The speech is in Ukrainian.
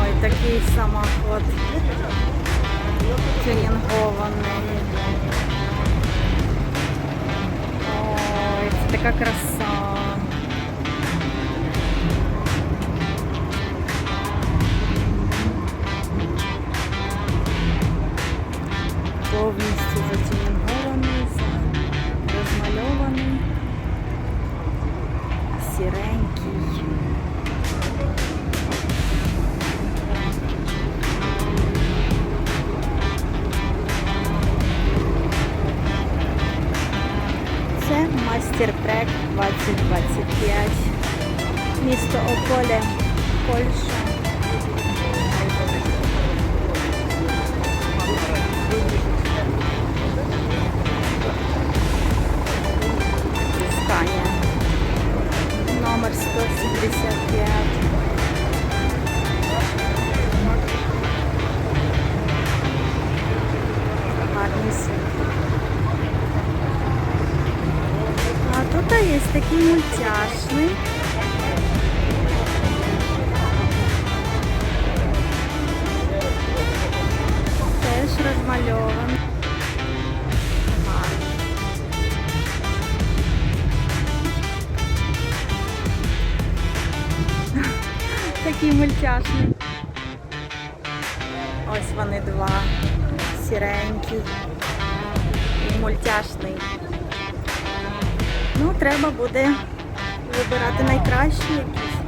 Ой, такий самоход. Тюнінгований. Ой, це така краса. Повністю затюнінгований, розмальований, сіренький. Це мастер-трек 2025. Місто Ополе, Польща. 175. Гарний світ. А тут є такий мультяшний. Такий мультяшний. Ось вони два. Сіренький і мультяшний. Ну, треба буде вибирати найкращі якісь.